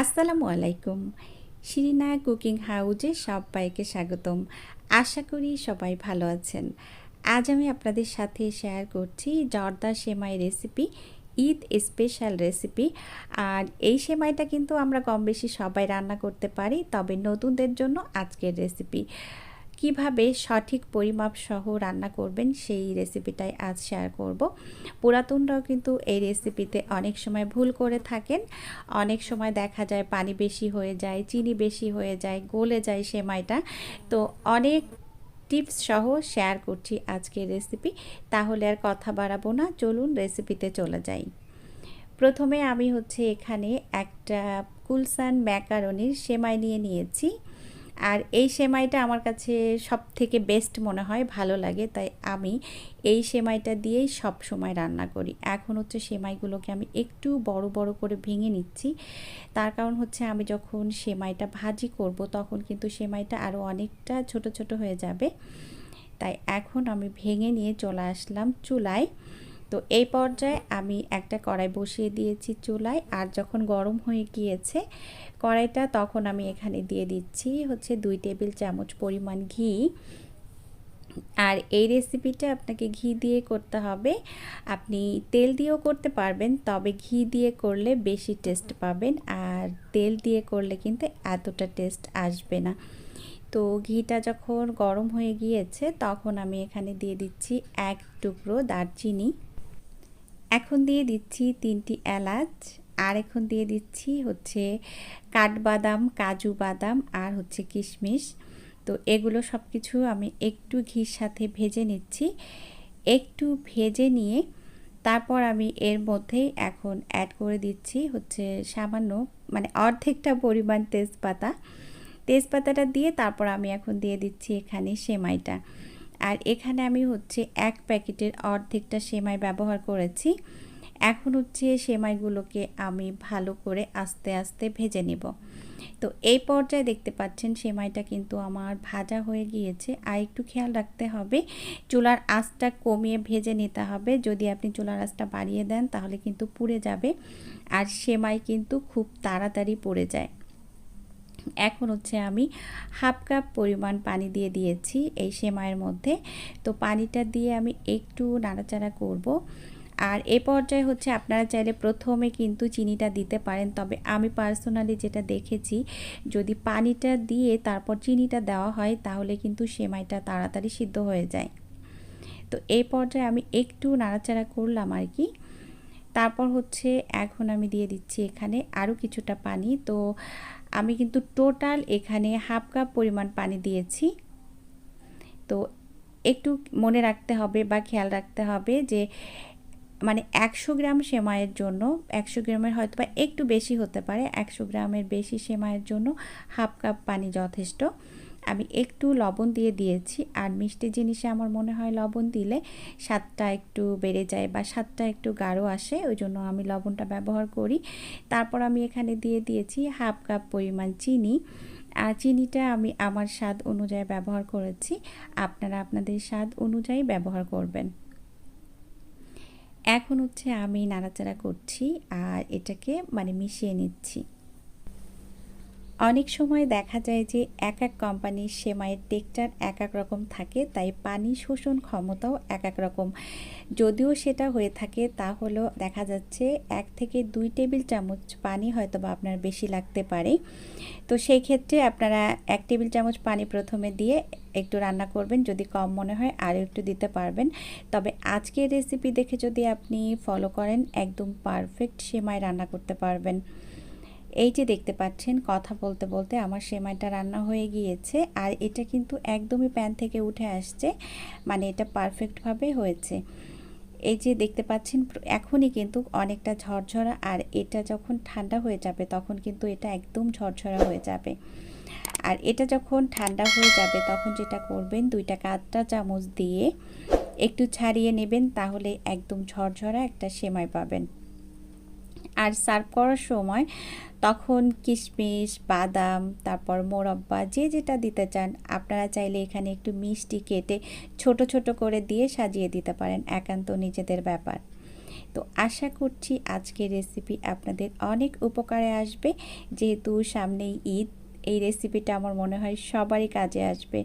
আসসালামু আলাইকুম। শিরিনা কুকিং হাউজে সবাইকে স্বাগতম। আশা করি সবাই ভালো আছেন। আজ আমি আপনাদের সাথে শেয়ার করছি zarda semai recipe Eid special recipe আর এই সেমাইটা কিন্তু আমরা কম বেশি সবাই রান্না করতে পারি, তবে নতুনদের জন্য আজকের রেসিপি কীভাবে সঠিক পরিমাপ সহ রান্না করবেন সেই রেসিপিটাই আজ শেয়ার করব। পুরাতনরাও কিন্তু এই রেসিপিতে অনেক সময় ভুল করে থাকেন। অনেক সময় দেখা যায় পানি বেশি হয়ে যায়, চিনি বেশি হয়ে যায়, গলে যায় সেমাইটা। তো অনেক টিপস সহ শেয়ার করছি আজকের রেসিপি তাহলে আর কথা বাড়াবো না, চলুন রেসিপিতে চলে যাই। প্রথমে আমি হচ্ছে এখানে একটা কুলসান ম্যাকারনির সেমাই নিয়ে নিয়েছি। আর এই সেমাইটা আমার কাছে সব থেকে বেস্ট মনে হয়, ভালো লাগে, তাই আমি এই সেমাইটা দিয়েই সব সময় রান্না করি। এখন হচ্ছে সেমাইগুলোকে আমি একটু বড় বড় করে ভেঙে নিচ্ছি। তার কারণ হচ্ছে আমি যখন সেমাইটা ভাজি করব, তখন কিন্তু সেমাইটা আরও অনেকটা ছোট ছোট হয়ে যাবে। তাই এখন আমি ভেঙে নিয়ে চলে আসলাম চুলায়। তো এই পর্যায়ে আমি একটা কড়াই বসিয়ে দিয়েছি চুলায়, আর যখন গরম হয়ে গিয়েছে কড়াইটা তখন আমি এখানে দিয়ে দিচ্ছি হচ্ছে দুই টেবিল চামচ পরিমাণ ঘি। আর এই রেসিপিটা আপনাকে ঘি দিয়ে করতে হবে। আপনি তেল দিয়েও করতে পারবেন, তবে ঘি দিয়ে করলে বেশি টেস্ট পাবেন, আর তেল দিয়ে করলে কিন্তু এতটা টেস্ট আসবে না। তো ঘিটা যখন গরম হয়ে গিয়েছে তখন আমি এখানে দিয়ে দিচ্ছি এক টুকরো দারচিনি। এখন দিয়ে দিচ্ছি তিনটি এলাচ, আর এখন দিয়ে দিচ্ছি হচ্ছে কাঠবাদাম, কাজু বাদাম, আর হচ্ছে কিশমিশ। তো এগুলো সব কিছু আমি একটু ঘির সাথে ভেজে নিচ্ছি। একটু ভেজে নিয়ে তারপর আমি এর মধ্যেই এখন অ্যাড করে দিচ্ছি হচ্ছে সামান্য মানে অর্ধেকটা পরিমাণ তেজপাতা। তেজপাতাটা দিয়ে তারপর আমি এখন দিয়ে দিচ্ছি এখানে সেমাইটা। আর এখানে আমি হচ্ছে এক প্যাকেটের অর্ধেকটা সেমাই ব্যবহার করেছি। এখন হচ্ছে সেমাইগুলোকে আমি ভালো করে আস্তে আস্তে ভেজে নেব। তো এই পর্যায়ে দেখতে পাচ্ছেন সেমাইটা কিন্তু আমার ভাজা হয়ে গিয়েছে। আর একটু খেয়াল রাখতে হবে, চুলার আঁচটা কমিয়ে ভেজে নিতে হবে। যদি আপনি চুলার আঁচটা বাড়িয়ে দেন তাহলে কিন্তু পুড়ে যাবে। আর সেমাই কিন্তু খুব তাড়াতাড়ি পড়ে যায়। এখন হচ্ছে আমি হাফ কাপ পরিমাণ পানি দিয়ে দিয়েছি এই সেমাইয়ের মধ্যে। তো পানিটা দিয়ে আমি একটু নাড়াচাড়া করব। আর এ পর্যায়ে হচ্ছে আপনারা চাইলে প্রথমে কিন্তু চিনিটা দিতে পারেন, তবে আমি পার্সোনালি যেটা দেখেছি, যদি পানিটা দিয়ে তারপর চিনিটা দেওয়া হয়, তাহলে কিন্তু সেমাইটা তাড়াতাড়ি সিদ্ধ হয়ে যায়। তো এই পর্যায়ে আমি একটু নাড়াচাড়া করলাম আর কি। তারপর হচ্ছে এখন আমি দিয়ে দিচ্ছি এখানে আরও কিছুটা পানি। তো আমি কিন্তু টোটাল এখানে হাফ কাপ পরিমাণ পানি দিয়েছি। তো একটু মনে রাখতে হবে বা খেয়াল রাখতে হবে যে মানে একশো গ্রাম সেমাইয়ের জন্য, একশো গ্রামের হয়তো বা একটু বেশি হতে পারে, একশো গ্রামের বেশি সেমাইয়ের জন্য হাফ কাপ পানি যথেষ্ট। আমি একটু লবণ দিয়ে দিয়েছি আর মিষ্টি জিনিসে আমার মনে হয় লবণ দিলে স্বাদটা একটু বেড়ে যায় বা স্বাদটা একটু গাঢ় আসে, ওই জন্য আমি লবণটা ব্যবহার করি। তারপর আমি এখানে দিয়ে দিয়েছি হাফ কাপ পরিমাণ চিনি। আর চিনিটা আমি আমার স্বাদ অনুযায়ী ব্যবহার করেছি। আপনারা আপনাদের স্বাদ অনুযায়ী ব্যবহার করবেন। এখন হচ্ছে আমি নাড়াচাড়া করছি আর এটাকে মানে মিশিয়ে নিচ্ছি। অনেক সময় দেখা যায় যে এক এক কোম্পানির সেমাইয়ের টেক্সচার এক এক রকম থাকে, তাই পানি শোষণ ক্ষমতাও এক এক রকম। যদিও সেটা হয়ে থাকে তা হলো দেখা যাচ্ছে এক থেকে দুই টেবিল চামচ পানি হয়তো বা আপনার বেশি লাগতে পারে। তো সেই ক্ষেত্রে আপনারা এক টেবিল চামচ পানি প্রথমে দিয়ে একটু রান্না করবেন, যদি কম মনে হয় আরও একটু দিতে পারবেন। তবে আজকের রেসিপি দেখে যদি আপনি ফলো করেন, একদম পারফেক্ট সেমাই রান্না করতে পারবেন। এই যে দেখতে পাচ্ছেন, কথা বলতে বলতে আমার সেমাইটা রান্না হয়ে গিয়েছে আর এটা কিন্তু একদমই প্যান থেকে উঠে আসছে মানে এটা পারফেক্টভাবে হয়েছে। এই যে দেখতে পাচ্ছেন এখনই কিন্তু অনেকটা ঝরঝরা আর এটা যখন ঠান্ডা হয়ে যাবে তখন কিন্তু এটা একদম ঝরঝরা হয়ে যাবে। আর এটা যখন ঠান্ডা হয়ে যাবে তখন যেটা করবেন, দুইটা কাঁচটা চামচ দিয়ে একটু ছাড়িয়ে নেবেন, তাহলে একদম ঝরঝরা একটা সেমাই পাবেন। আর সার্ভ করার সময় তখন কিশমিশ, বাদাম, তারপর মোরব্বা, যে যেটা দিতে চান, আপনারা চাইলে এখানে একটু মিষ্টি কেটে ছোট ছোট করে দিয়ে সাজিয়ে দিতে পারেন, একান্ত নিজেদের ব্যাপার। তো আশা করছি আজকের রেসিপি আপনাদের অনেক উপকারে আসবে। যেহেতু সামনেই ঈদ, এই রেসিপিটা আমার মনে হয় সবারই কাজে আসবে।